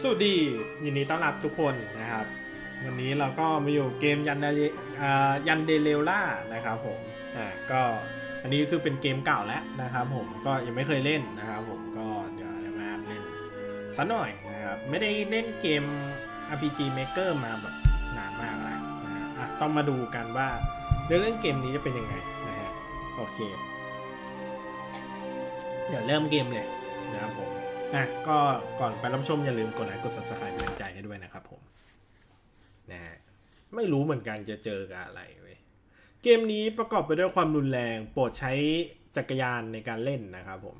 สวัสดี ยินดีต้อนรับทุกคนนะครับ วันนี้เราก็มาอยู่เกมยันเดยันเดเลล่านะครับผมอ่าก็อันนี้คือเป็นเกมเก่าแล้วนะครับผมก็ยังไม่เคยเล่นนะครับผมก็เดี๋ยวจะมาเล่นสักหน่อยนะครับไม่ได้เล่นเกม RPG Maker มาแบบนานมากแล้วนะฮะอะต้องมาดูกันว่าเรื่องเรื่องเกมนี้จะเป็นยังไงนะฮะโอเค เดี๋ยวเริ่มเกมเลยนะครับผม อะก็ก่อนไปรับชมอย่าลืมกดไลค์กด subscribe เป็นกำใจให้ด้วยนะครับผมนะฮะไม่รู้เหมือนกันจะเจอกับอะไรเว้ยเกมนี้ประกอบไปด้วยความรุนแรง โปรดใช้จักรยานในการเล่นนะครับผม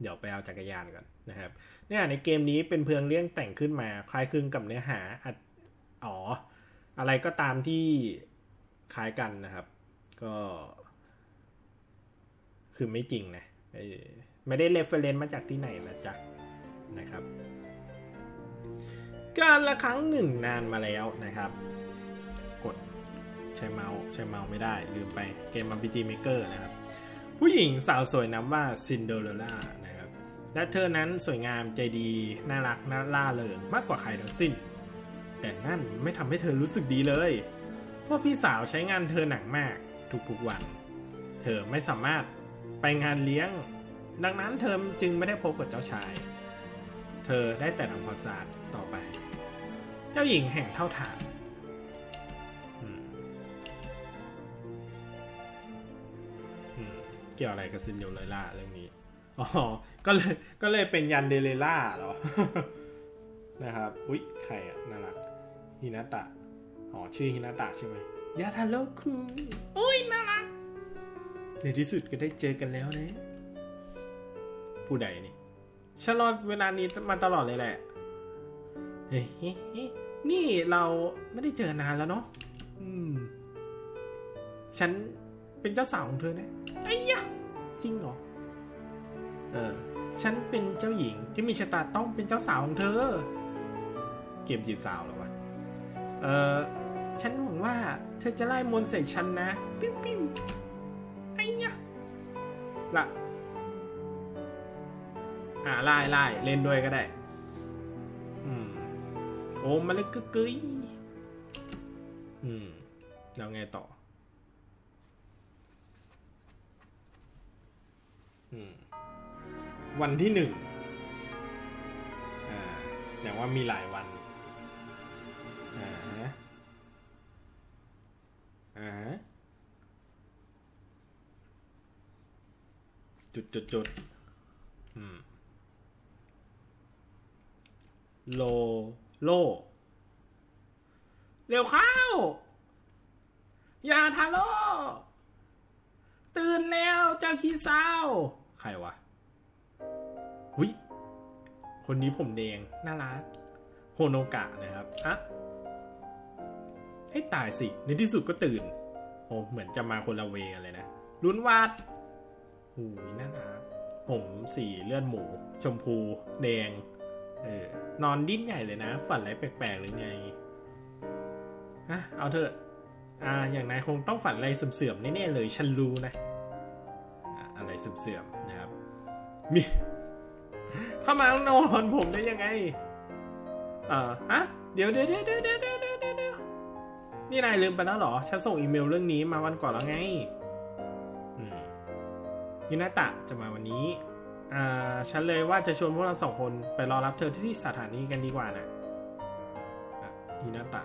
เดี๋ยวไปเอาจักรยานก่อนนะครับเนี่ยในเกมนี้เป็นเพียงเรื่องแต่งขึ้นมาคล้ายคลึงกับเนื้อหาอ๋ออะไรก็ตามที่คล้ายกันนะครับ ก็คือไม่จริงนะไม่ได้เรฟเฟรนซ์มาจากที่ไหนนะจ๊ะ นะครับ การละครั้งหนึ่งนานมาแล้วนะครับ กดใช้เมาส์ใช้เมาส์ไม่ได้ ลืมไปเกม RPG Maker นะครับ ผู้หญิงสาวสวยนามว่าซินเดอเรลล่านะครับ และเธอนั้นสวยงามใจดี น่ารักน่าล่าเริงมากกว่าใครทั้งสิ้น แต่นั่นไม่ทำให้เธอรู้สึกดีเลยเพราะพี่สาวใช้งานเธอหนักมากทุกๆวัน เธอไม่สามารถไปงานเลี้ยง ดังนั้นเธอจึงไม่ได้พบกับเจ้าชาย เธอได้แต่ทำความสะอาดต่อไป เจ้าหญิงแห่งเท่าฐานเกี่ยวอะไรกับซินเดอเรลล่าเรื่องนี้ อ๋อ ก็เลยก็เลยเป็นยันเดเรล่าเหรอ นะครับ อุ๊ย ใครอะน่ารักฮินาตะ อ๋อ ชื่อฮินาตะใช่ไหมยาทาโรคุงอุ้ยน่ารักในที่สุดก็ได้เจอกันแล้วนะ ผู้ใดนี่ ฉันรอเวลานี้มาตลอดเลยแหละ เฮ้ยนี่เราไม่ได้เจอนานแล้วเนาะอืม ฉันเป็นเจ้าสาวของเธอนะไอ้ยะ จริงเหรอ เออ ฉันเป็นเจ้าหญิงที่มีชะตาต้องเป็นเจ้าสาวของเธอ เกมจีบสาวหรอวะ เออฉันหวังว่าเธอจะไล่มนต์ใส่ฉันนะ ปิ้วปิ้วไอ้ยะละ อ่าไล่ไล่เล่นด้วยก็ได้ อืม โอ้มาเลยกึกกึยอืมแล้วไงต่อ อืม วันที่หนึ่ง อ่าอย่างว่ามีหลายวัน อ่าฮะอ่าฮะจุดจุดจุดอืม โลโล เร็วเข้า อย่าทาโลตื่นแล้วเจ้าขี้เศร้าใครวะ หุยคนนี้ผมแดงน่ารักโฮโนกะนะครับอะให้ตายสิ ในที่สุดก็ตื่น โอ้เหมือนจะมาคนละเวกันเลยนะลุ้นวาดหูยน่ารักผมสีเลือดหมู ชมพู แดง ออนอนดิ้นใหญ่เลยนะ ฝันอะไรแปลกๆหรือไงอะเอาเถอะ อ่า อย่างนายคงต้องฝันอะไรเสื่อมๆแน่ๆเลยฉันรู้นะ อะไรเสื่อมๆนะครับ มี เข้ามาต้อนอนผมได้ยังไง เอ่อฮะ เดี๋ยวเดี๋ยวเดี๋ยวเดี๋ยวเดี๋ยวเดี๋ยวนี่นายลืมไปแล้วเหรอ ฉันส่งอีเมลเรื่องนี้มาวันก่อนแล้วไง อืยูนาตะจะมาวันนี้ ฉันเลยว่าจะชวนพวกเราสองคนไปรอรับเธอที่สถานีกันดีกว่านะ่ะฮินาตะ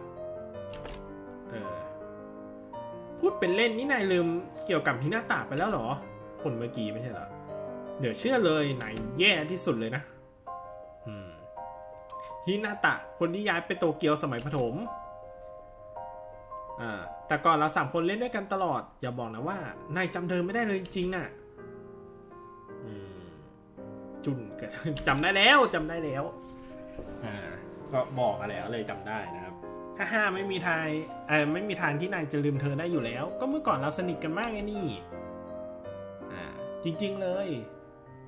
เออพูดเป็นเล่นนี่นายลืมเกี่ยวกับฮินาตะไปแล้วเหรอ คนเมื่อกี้ไม่ใช่เหรอ เดี๋ยวเชื่อเลยนายแย่ที่สุดเลยนะฮินาตะคนที่ย้ายไปโตเกียวสมัยประถมอ่าแต่ก่อนเราสามคนเล่นด้วยกันตลอด อย่าบอกนะว่า นายจำเธอไม่ได้เลยจริงๆน่ะ จุนกันจำได้แล้วจำได้แล้วอ่าก็บอกกันแล้วเลยจำได้นะครับถ้าห้าไม่มีทางเออไม่มีทางที่นายจะลืมเธอได้อยู่แล้ว ก็เมื่อก่อนเราสนิทกันมากไงนี่อ่าจริง ๆเลย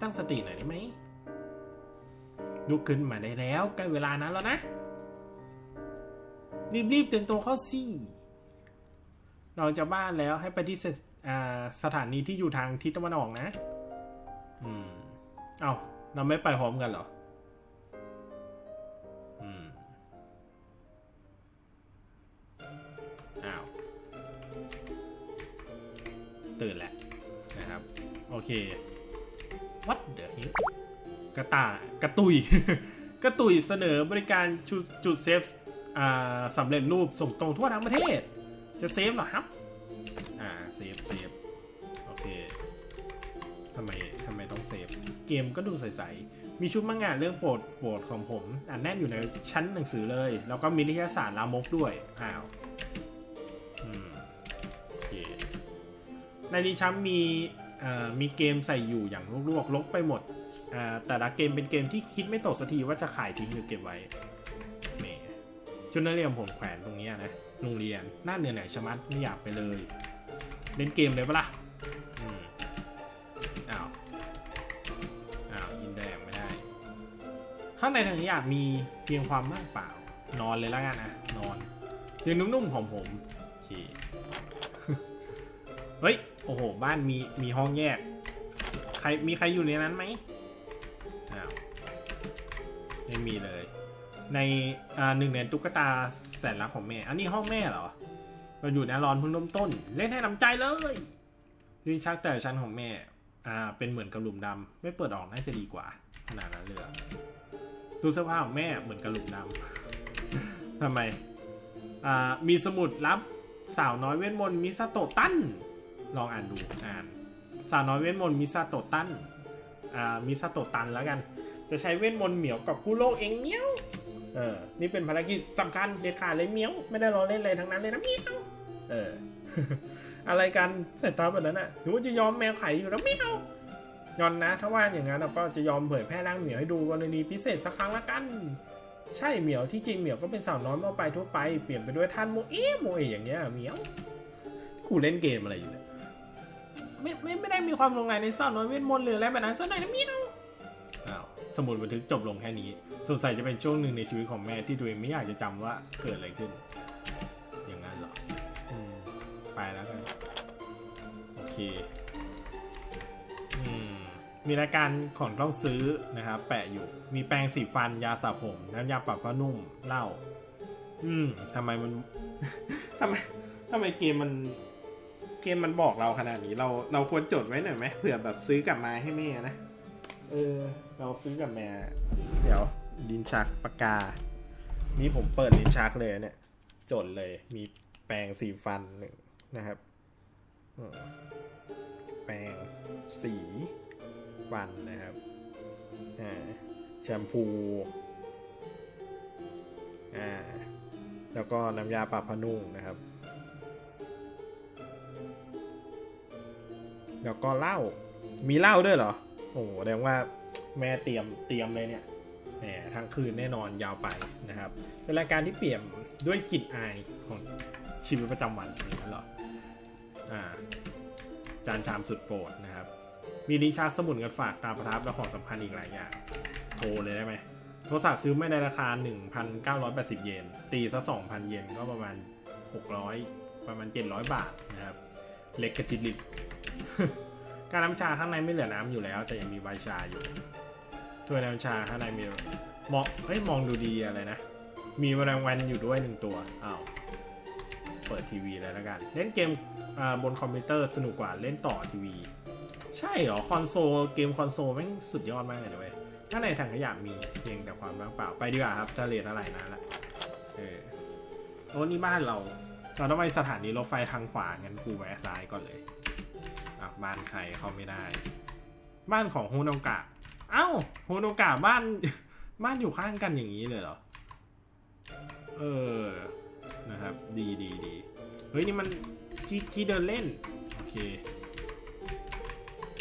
ตั้งสติหน่อยได้ไหมลุกขึ้นมาได้แล้วใกล้เวลานั้นแล้วนะ รีบๆเตือนตัวเข้าสิเราจะบ้านแล้วให้ไปที่สถานีที่อยู่ทางทิศตะวันออกนะ อืม เอา้าเราไม่ไปพร้อมกันเหรออ้าว ตื่นแหละนะครับ โอเค วัดเดอะฮิกระตากระตุย กระตุยเสนอบริการจุดเซฟสำเร็จรูปส่งตรงทั่วทั้งประเทศ จะเซฟเหรอครับ อ่า เซฟเซฟ เซฟเกมก็ดูใสๆมีชุดมังงะเรื่องโปรดโปรดของผมอ่านแน่นอยู่ในชั้นหนังสือเลย แล้วก็มีนิตยสารลามกด้วยอ้าวในนี้ช้ำมีมีเกมใส่อยู่อย่างลวกๆลกไปหมด แต่ละเกมเป็นเกมที่คิดไม่ตกสักทีว่าจะขายทิ้งหรือเก็บไว้นี่ชุดนักเรียนผมแขวนตรงนี้นะโรงเรียนหน้าเหนือไหนชะมัดไม่อยากไปเลย เล่นเกมเลยปะล่ะ ข้างในทางนี้อยากมีเพียงความว่างเปล่า นอนเลยแล้วกันนะนอนยงนุ่มๆของผมโอเคเฮ้ย โอ้โห บ้านมีมีห้องแยก ใครมีใครอยู่ในนั้นไหมอ้าวไม่มีเลย ในอ่าหนึ่งในตุ๊กตาแสนรักของแม่ อันนี้ห้องแม่เหรอ เราอยู่ในร้อนเพิ่งเริ่มต้น เล่นให้น้ำใจเลยลิ้นชักแต่ชั้นของแม่ อ่า เป็นเหมือนกระหลุมดำไม่เปิดออกน่าจะดีกว่า ขนาดนั้นเลย เหรอตู้เสื้อผ้าของแม่เหมือนกระหลุมดำทำไม อ่า มีสมุดลับสาวน้อยเวทมนต์มิซาโตตัน ลองอ่านดูอ่าน สาวน้อยเวทมนต์มิซาโตตัน อ่า มิซาโตตันแล้วกัน จะใช้เวทมนต์เหมียวกับกู้โลกเองเมียว เออ นี่เป็นภารกิจสำคัญเด็ดขาดเลยเมียว ไม่ได้รอเล่นเลยทั้งนั้นเลยนะเมียว เออ อะไรกันสายตาแบบนั้นอะหรือว่าจะยอมแมวไข่อยู่แล้วเมียว ยอนนะ ถ้าว่าอย่างนั้นเราก็จะยอมเผยแพร่ร่างเหมียวให้ดูกรณีพิเศษสักครั้งละกัน ใช่เหมียวที่จริงเหมียวก็เป็นสาวน้อยทั่วไปทั่วไปเปลี่ยนไปด้วยท่านโมเอะโมเอะอย่างเงี้ยเหมียวกูเล่นเกมอะไรอยู่เนี่ยไม่ไม่ไม่ได้มีความลงไหลในสาวน้อยเวทมนต์หรืออะไรแบบนั้นสักหน่อยนะเมียวอ้าวสมุดบันทึกจบลงแค่นี้สงสัยจะเป็นช่วงหนึ่งในชีวิตของแม่ที่ตัวเองไม่อยากจะจำว่าเกิดอะไรขึ้น อย่างนั้นเหรออไปแล้วกันโอเค มีรายการของต้องซื้อนะครับแปะอยู่ มีแปรงสีฟันยาสระผมน้ำยาปรับผ้านุ่มเหล้าอืมทำไมมันทำไมทำไมเกมมันเกมมันบอกเราขนาดนี้เราเราควรจดไว้หน่อยไหมเผื่อแบบซื้อกลับมาให้แม่นะเออ เราซื้อกลับมาเดี๋ยวดินชักปากกา นี่ผมเปิดลิ้นชักเลยเนี่ยจดเลยมีแปรงสีฟันหนึ่งนะครับแปรงสี ฟันนะครับแชมพูแล้วก็น้ำยาปรับผ้านุ่มนะครับ แล้วก็เหล้ามีเหล้าด้วยเหรอ โอ้โหแสดงว่าแม่เตรียมเตรียมเลยเนี่ยแหมทั้งคืนแน่นอนยาวไปนะครับ เป็นรายการที่เปี่ยมด้วยกลิ่นอายของชีวิตประจำวันอย่างนั้นเหรอ อ่า จานชามสุดโปรดนะ มีดิชาร์จสมุนเงินฝากตามประทับและของสำคัญอีกหลายอย่าง โทรเลยได้ไหม โทรศัพท์ซื้อไม่ในราคา 1,980 เยน ตีซะ 2,000 เยนก็ประมาณ 600 ประมาณ 700 บาทนะครับ เล็กกระจิตลิดการน้ำชาข้างในไม่เหลือน้ำอยู่แล้ว แต่ยังมีใบชาอยู่ถ้วยน้ำชาข้างในมีมองเฮ้ยมองดูดีอะไรนะ มีแมลงวันอยู่ด้วยหนึ่งตัวอ้าวเปิดทีวีเลยแล้วกัน เล่นเกมบนคอมพิวเตอร์สนุกกว่าเล่นต่อทีวี ใช่เหรอ คอนโซลเกมคอนโซลแม่งสุดยอดมากเลยเว้ยถ้าในถังขยะมีเพียงแต่ความว่างเปล่าไปดีกว่าครับทะเลทลายนานละเออโอ้นี่บ้านเรา เราต้องไปสถานีรถไฟทางขวางั้นกูแวะซ้ายก่อนเลยอะบ้านใครเข้าไม่ได้ บ้านของฮโนกะ เอ้าฮโนกะบ้านบ้านอยู่ข้างกันอย่างนี้เลยเหรอ เออ นะครับ ดีดีดี เฮ้ย นี่มันที่ที่เดินเล่น โอเค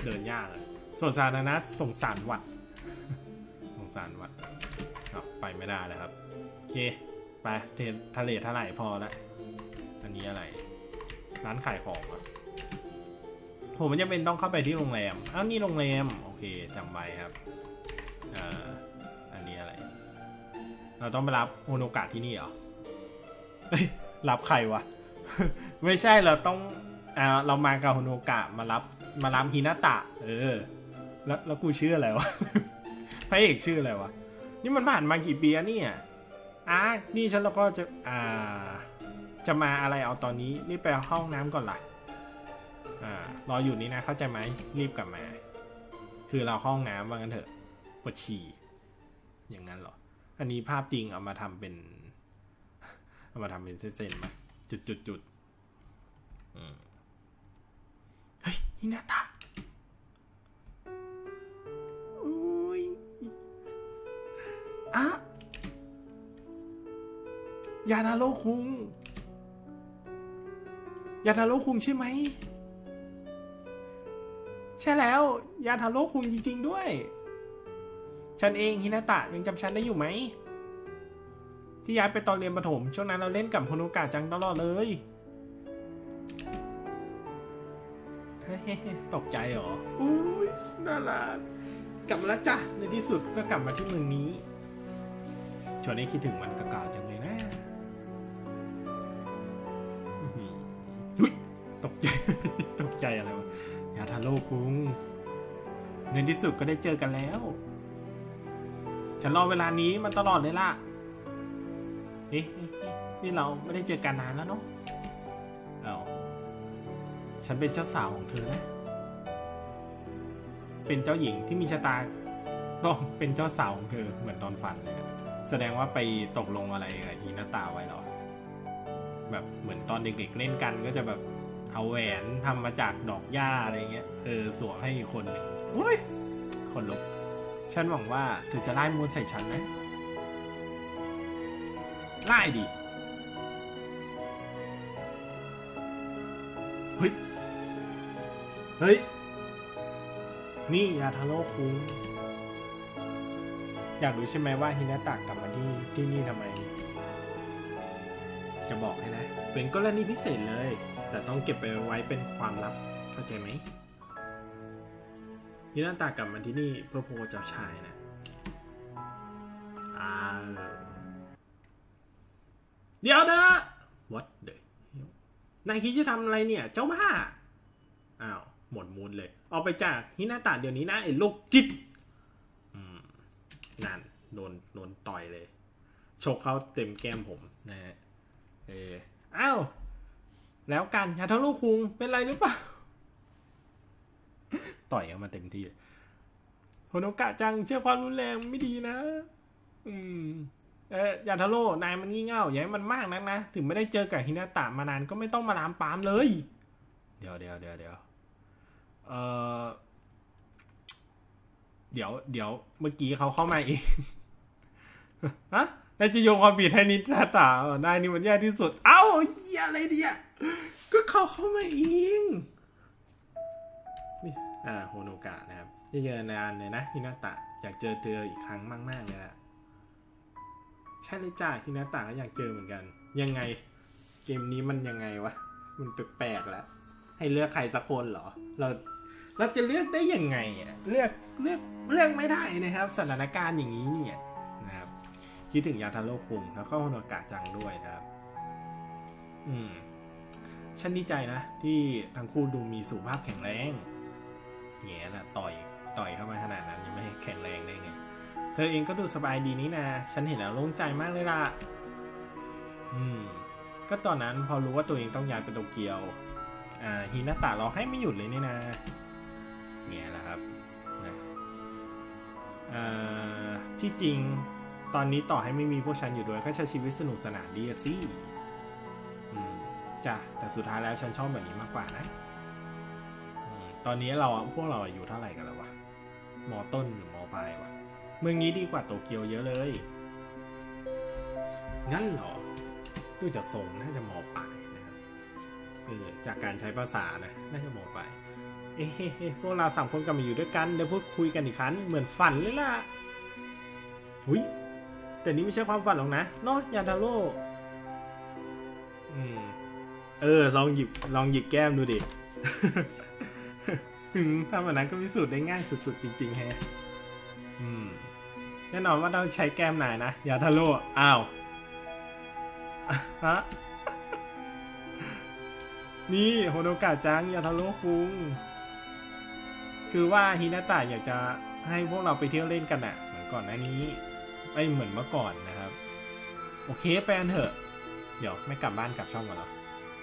เดินยากอะส่วนสาธารณะสงสารวัดสงสารวัดครับไปไม่ได้แล้วครับ โอเค ไปเททะเลท่าไหร่พอละอันนี้อะไร ร้านขายของอะผมมันจะเป็นต้องเข้าไปที่โรงแรมอ้าวนี่โรงแรม โอเคจำไว้ครับอ่าอันนี้อะไร เราต้องไปรับโฮโนกะที่นี่เหรอเฮ้ยรับใครวะ ไม่ใช่เราต้องอ่าเรามากับโฮโนกะมารับ มารับฮินาตะ เออ แล้วแล้วกูชื่ออะไรวะพระเอกชื่ออะไรวะ นี่มันผ่านมากี่ปีแล้วเนี่ยอะนี่ฉันแล้วก็จะ อ่า จะมาอะไรเอาตอนนี้ นี่ไปห้องน้ำก่อนล่ะ อ่า รออยู่นี่นะ เข้าใจไหม รีบกลับมา คือเราห้องน้ำว่างั้นเถอะปวดฉี่ อย่างนั้นเหรอ อันนี้ภาพจริงเอามาทำเป็น เอามาทำเป็นเส้นๆมาจุดจุดจุดอืม เฮ้ยฮินาตะอุ้ยอะยานาโรคุงยาทาโร่คุงใช่ไหม ใช่แล้ว ยาทาโร่คุงจริง ๆ ด้วย ฉันเองฮินาตะยังจำฉันได้อยู่ไหม ที่ย้ายไปตอนเรียนประถม ช่วงนั้นเราเล่นกับฮโนกะจังตลอดเลย ตกใจเหรออุ้ยน่ารักกลับมาแล้วจ้ะในที่สุดก็กลับมาที่เมืองนี้ชวนให้คิดถึงวันเก่าๆจังเลยนะอื้อหืออุ๊ยตกใจตกใจอะไรวะยาทาโร่คุงในที่สุดก็ได้เจอกันแล้ว ฉันรอเวลานี้มาตลอดเลยล่ะเอ๊ะนี่เราไม่ได้เจอกันนานแล้วเนาะ ฉันเป็นเจ้าสาวของเธอนะ เป็นเจ้าหญิงที่มีชะตาต้องเป็นเจ้าสาวของเธอเหมือนตอนฝันเลยอะแสดงว่าไปตกลงอะไรกับฮีนาตาไว้หรอ แบบเหมือนตอนเด็กๆเล่นกันก็จะแบบเอาแหวนทำมาจากดอกหญ้าอะไรเงี้ย เออสวมให้อีกคนหนึ่งอุ้ย คนลุก ฉันหวังว่าเธอจะไล่มูลใส่ฉันนะไล่ดิ เฮ้ย เฮ้ย นี่ยาทาโร่คุงอยากรู้ใช่ไหมว่าฮินาตะกลับมาที่ที่นี่ทำไม จะบอกให้นะ เป็นกรณีพิเศษเลย แต่ต้องเก็บไปไว้เป็นความลับ เข้าใจไหมฮินาตากลับมาที่นี่เพื่อพบเจ้าชายนะอ้าวเดี๋ยวนะ what the นายคิดจะทำอะไรเนี่ย เจ้าบ้า อ้าว หมดมูลเลยออกไปจากฮินาตาเดี๋ยวนี้นะไอ้ลูกจิตนั่นโดนโดนต่อยเลยโชกเขาเต็มแก้มผมนะฮะเอออ้าว แล้วกันยาทารุคุงเป็นไรหรือเปล่า ต่อยกันมาเต็มที่โฮโนกะจังเชื่อความรุนแรงไม่ดีนะ อืม เออยาทาโร่นายมันงี่เง่าอย่าให้มันมากนักนะ ถึงไม่ได้เจอกับฮินาตะมานานก็ไม่ต้องมาลามปามเลย เดี๋ยวเดี๋ยวเดี๋ยวเดี๋ยว เออเดี๋ยว เดี๋ยวเมื่อกี้เขาเข้ามาเองฮะนายจะโยงความผิดให้นิทาตาเหรอนายนี่มันแย่ที่สุด เอ้าเหี้ยอะไรเนี่ยก็เขาเข้ามาเองนี่อ่าโฮโนกะนะครับที่เจอนานเลยนะฮินาตะ อยากเจอเจออีกครั้งมากๆเลยละใช่เลยจ้าฮินาตะก็อยากเจอเหมือนกัน ยังไง เกมนี้มันยังไงวะ มันแปลกๆแล้ว ให้เลือกใครสักคนเหรอ เรา เราจะเลือกได้ยังไงอะเลือกเลือกเลือกไม่ได้นะครับ สถานการณ์อย่างนี้เนี่ยนะครับคิดถึงยาทาโร่คุงแล้วก็โฮโนกะจังด้วยนะครับ อืมฉันดีใจนะ ที่ทั้งคู่ดูมีสุขภาพแข็งแรงแง่ละต่อยต่อยเข้ามาขนาดนั้นยังไม่แข็งแรงได้ไง เธอเองก็ดูสบายดีนี่นะฉันเห็นแล้วโล่งใจมากเลยล่ะ อืม ก็ตอนนั้นพอรู้ว่าตัวเองต้องย้ายไปโตเกียว อ่าฮินาตะร้องให้ไม่หยุดเลยนี่นะ เนี่ยแหละครับนะที่จริงตอนนี้ต่อให้ไม่มีพวกฉันอยู่ด้วยก็ใช้ชีวิตสนุกสนานดีสิจ้ะแต่สุดท้ายแล้วฉันชอบแบบนี้มากกว่านะตอนนี้เราพวกเราอายู่เท่าไหร่กันแล้ววะมอต้นหรือมอปลายวะเมืองนี้ดีกว่าโตเกียวเยอะเลย งั้นเหรอดูจากทรงน่าจะมอปลายนะครับเออจากการใช้ภาษานะน่าจะมอปลาย เอ๊ะเอ๊ะเอ๊ะพวกเราสามคนกลับมาอยู่ด้วยกันเดี๋ยวพูดคุยกันอีกครั้งเหมือนฝันเลยล่ะหุยแต่นี่ไม่ใช่ความฝันหรอกนะเนาะยาทาโร่อืมเออ ลองหยิบลองหยิบแก้มดูดิถึงทำแบบนั้นก็พิสูจน์ได้ง่ายสุดๆ จริงๆแฮะอืมแน่นอนว่าต้องใช้แก้มนายนะยาทาโร่อ้าวฮะนี่โฮโนกะจังยาทาโร่คุง คือว่าฮินาตะอยากจะให้พวกเราไปเที่ยวเล่นกันอะเหมือนก่อนหน้านี้ไม่เหมือนเมื่อก่อนนะครับ โอเคไปกันเถอะ เดี๋ยวไม่กลับบ้านกลับช่องกันหรอ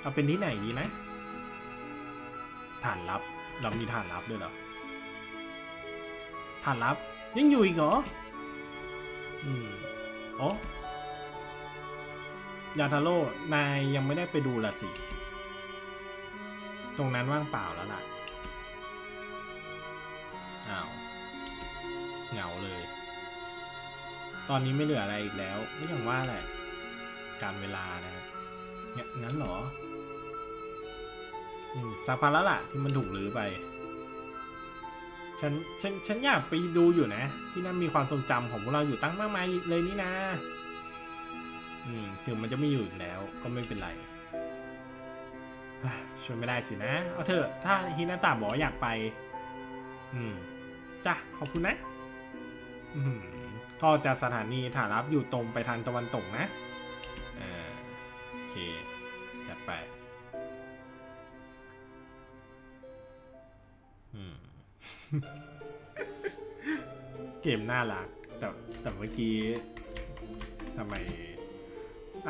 เอาเป็นที่ไหนดีนะฐานลับเรามีฐานลับด้วยเหรอฐานลับยังอยู่อีกเหรออืมอ๋อยาทาโร่นายยังไม่ได้ไปดูละสิ ตรงนั้นว่างเปล่าแล้วล่ะ อ้าวเหงาเลย ตอนนี้ไม่เหลืออะไรอีกแล้วไม่อย่างว่าแหละ การเวลานะครับเนี่ยงั้นเหรออืมสักพักแล้วล่ะที่มันถูกรื้อไป ฉัน ฉัน ฉันอยากไปดูอยู่นะ ที่นั่นมีความทรงจำของพวกเราอยู่ตั้งมากมายเลยนี่นะ อืม ถึงมันจะไม่อยู่อีกแล้วก็ไม่เป็นไรช่วยไม่ได้สินะ เอาเถอะ ถ้าฮินาตาบอกอยากไป อืม จ้ะขอบคุณนะอืมก็จากสถานีฐานรับอยู่ตรงไปทางตะวันตกนะเออโอเค จัดไปเกมน่ารัก แต่แต่เมื่อกี้ทำไม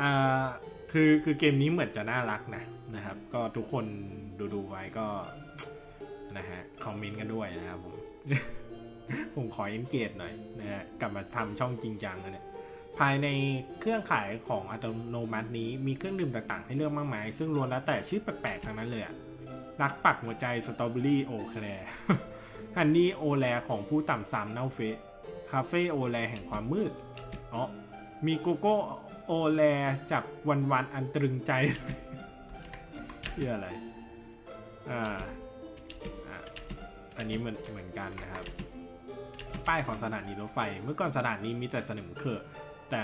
อ่าคือคือเกมนี้เหมือนจะน่ารักนะนะครับ ก็ทุกคนดูดูไว้ก็ นะฮะคอมเมนต์กันด้วยนะครับผม ผมขอเอนเกจหน่อยนะฮะกลับมาทำช่องจริงจังนะเนี่ยภายในเครื่องขายของอัตโนมัตินี้มีเครื่องดื่มต่างๆ ให้เลือกมากมาย ซึ่งล้วนแล้วแต่ชื่อแปลกๆทั้งนั้นเลยรักปักหัวใจสตรอเบอรี่โอแคลฮันนี่โอแลของผู้ต่ำซามเน่าเฟะคาเฟ่โอแลแห่งความมืดอ๋อมีโกโก้โอแลจากวันวันๆอันตรึงใจเพื่ออะไร อ่าอะ อันนี้เหมือนเหมือนกันนะครับ ป้ายของสถานีรถไฟ เมื่อก่อนสถานีมีแต่สนิมเขอแต่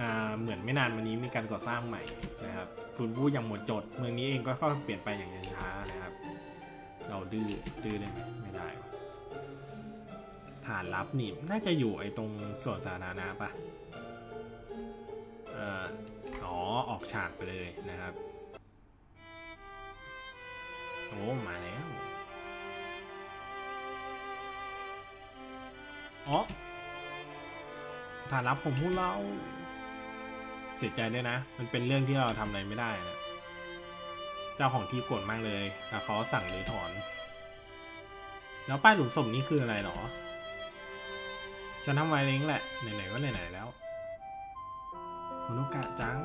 อ่เหมือนไม่นานมานี้มีการก่อสร้างใหม่นะครับฟื้นฟูอย่างหมดจด เมืองนี้เองก็ค่อยเปลี่ยนไปอย่างช้าๆนะครับ เราดื้อดื้อได้ไหมไม่ได้ฐานลับนี่น่าจะอยู่ไอ้ตรงส่วนสาธารณะปะเอ่ออ๋อออกฉากไปเลยนะครับ โอ้ มาแล้ว อ๋อฐานลับของพวกเรา เสียใจด้วยนะ มันเป็นเรื่องที่เราทำอะไรไม่ได้นะ เจ้าของที่โกรธมากเลยแล้วเขาสั่งหรือถอน แล้วป้ายหลุมศพนี้คืออะไรหรอ ฉันทำไว้เล้งแหละ ไหนๆก็ไหนๆแล้วคุณโอกาสจัง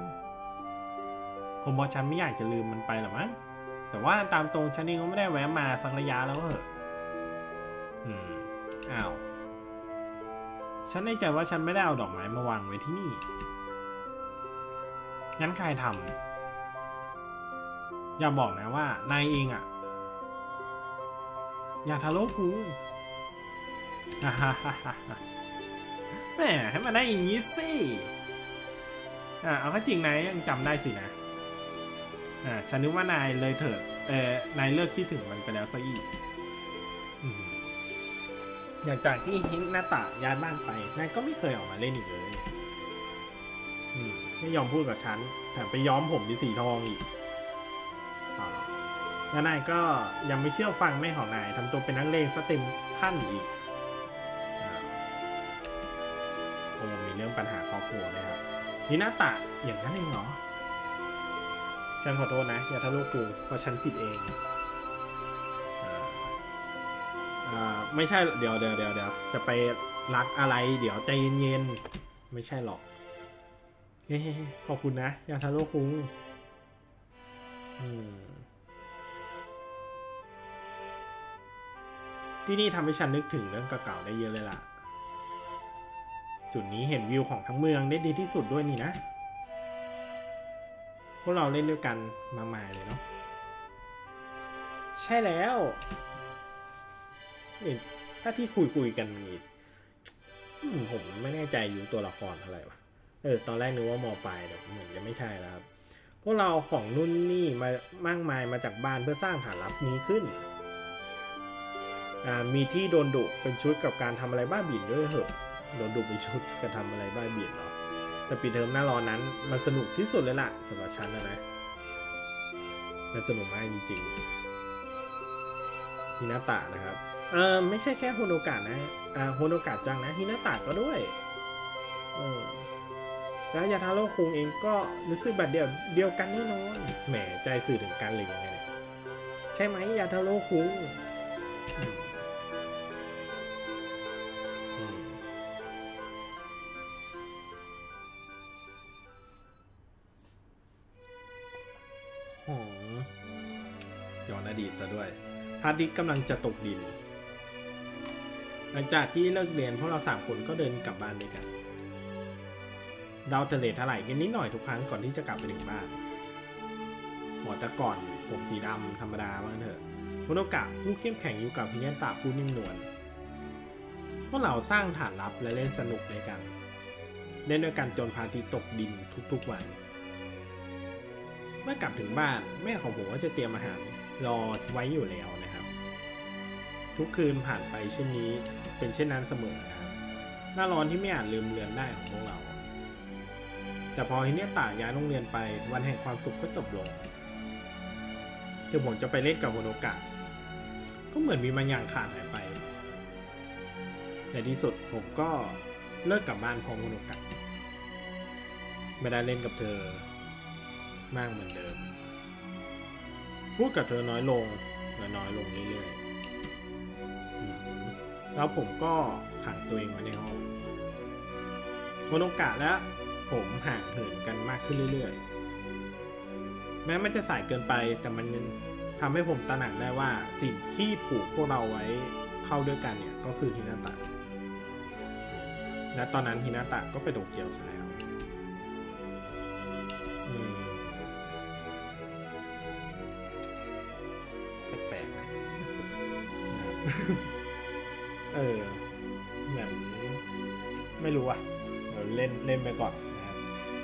ผมบอกฉันไม่อยากจะลืมมันไปหรอมั้ง แต่ว่าตามตรงฉันเองก็ไม่ได้แวะมาสักระยะแล้วเหอะ อืม อ้าว ฉันในใจว่าฉันไม่ได้เอาดอกไม้มาวางไว้ที่นี่ งั้นใครทำ อย่าบอกนะว่านายเองอะ่ะ อย่าทะเลาะกูแหม่ให้มันได้อย่างนี้สิอ่าเอาก็จริงนายยังจำได้สินะ อ่าฉันนึกว่านายเลยเถิดเออนายเลิกคิดถึงมันไปแล้วซะอีก อืม อย่างจากที่ฮินหน้าตาย้ายบ้านไปนายก็ไม่เคยออกมาเล่นอีกเลยไม่ยอมพูดกับฉันแถมไปย้อมผมเป็นสีทองอีกอแล้วนายก็ยังไม่เชื่อฟังแม่ของนายทำตัวเป็นนักเลงสเต็มขั้นอีกโอ้มีเรื่องปัญหาครอบครัวเลยครับฮินาตะอย่างนั้นเองเหรอฉันขอโทษนะ อย่าทะเลาะกูเพราะฉันผิดเอง อ่าไม่ใช่เดี๋ยวเดี๋ยวเดี๋ยวเดี๋ยวจะไปรักอะไร เดี๋ยวใจเย็นๆ ไม่ใช่หรอกเฮ้ขอบคุณนะ ยาทาโร่คุงที่นี่ทำให้ฉันนึกถึงเรื่องเก่าๆได้เยอะเลยล่ะ จุดนี้เห็นวิวของทั้งเมืองได้ดีที่สุดด้วยนี่นะ พวกเราเล่นด้วยกันมามายเลยเนาะใช่แล้ว ถ้าที่คุยคุยกันนี่ผมไม่แน่ใจอยู่ตัวละครเท่าไหร่วะเออตอนแรกนึกว่ามอปลายแต่เหมือนจะไม่ใช่แล้วครับ พวกเราของนุ่นนี่มามากมายมาจากบ้านเพื่อสร้างฐานลับนี้ขึ้น มีที่โดนดุเป็นชุดกับการทำอะไรบ้าบิ่นด้วยเหอะโดนดุเป็นชุดกับทำอะไรบ้าบิ่นเหรอแต่ปีเทอมหน้าร้อนนั้น มันสนุกที่สุดเลยล่ะสำหรับฉันนะนะมันสนุกมากจริงๆฮินาตะนะครับ เออไม่ใช่แค่โฮโนกะนะอ่าโฮโนกะจังนะฮินาตะก็ด้วยเออแล้วยาทาโร่คุงเองก็รู้สึกแบบเดียวเดียวกันแน่นอนแหมใจสื่อถึงกันเลยยังไงเนี่ยใช่ไหมยาทาโร่คุงอืมอืมโอ้ย้อนอดีตซะด้วยฮาร์ดดิสก์กำลังจะตกดิน หลังจากที่เลิกเรียนพวกเราสามคนก็เดินกลับบ้านด้วยกันเราจะเลทเท่าไรกันนิดหน่อยทุกครั้งก่อนที่จะกลับไปถึงบ้านหัวต่ก่อนผมสีดำธรรมดาว่างเถอะโมโนกะผู้เข้มแข็งอยู่กับพิเนียนตาผู้นิ่มนวลพวกเราสร้างฐานลับและเล่นสนุกด้วยกัน เล่นด้วยกันจนพาทิตย์ตกดินทุกๆวัน เมื่อกลับถึงบ้านแม่ของผมก็จะเตรียมอาหารรอไว้อยู่แล้วน ทุกคืนผ่านไปเช่นนี้ เป็นเช่นนั้นเสมอนะครับหน้าร้อนที่ไม่อาจลืมเลือนได้ของพวกเรา แต่พอฮิเนียตะย้ายโรงเรียนไปวันแห่งความสุขก็จบลงถึงผมจะไปเล่นกับโมโนกะ ก็เหมือนมีบางอย่างขาดหายไปในที่สุดผมก็เลิกกลับบ้านพร้อมโมโนกะ ไม่ได้เล่นกับเธอ มากเหมือนเดิม พูดกับเธอน้อยลงและน้อยลงเรื่อยๆ แล้วผมก็ขังตัวเองไว้ในห้องโมโนกะและผมห่างเหินกันมากขึ้นเรื่อยๆ แม้มันจะสายเกินไปแต่มันยังทำให้ผมตระหนักได้ว่าสิ่งที่ผูกพวกเราไว้เข้าด้วยกันเนี่ยก็คือฮินาตะ และตอนนั้นฮินาตะก็ไปโตเกียวซะแล้ว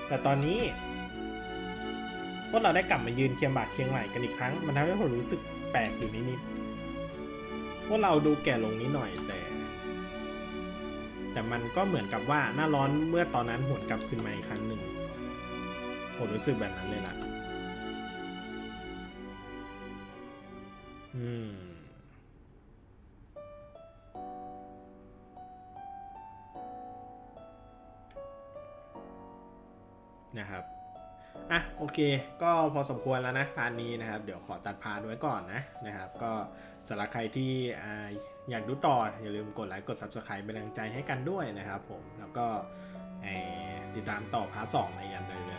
แต่ตอนนี้พวกเราได้กลับมายืนเคียงบ่าเคียงไหล่กันอีกครั้ง มันทำให้ผมรู้สึกแปลกอยู่นิดๆพวกเราดูแก่ลงนิดหน่อยแต่ แต่มันก็เหมือนกับว่าหน้าร้อนเมื่อตอนนั้นหวนกลับขึ้นมาอีกครั้งหนึ่งผมรู้สึกแบบนั้นเลยล่ะ อืม นะครับอะโอเค ก็พอสมควรแล้วนะพาร์ทนี้นะครับ เดี๋ยวขอตัดพาร์ทไว้ก่อนนะนะครับ ก็สำหรับใครที่อ่าอยากดูต่อ อย่าลืมกดไลค์กด Subscribe เป็นกำลังใจให้กันด้วยนะครับผมแล้วก็ติดตามต่อพาร์ทสองในยันเลยเลยน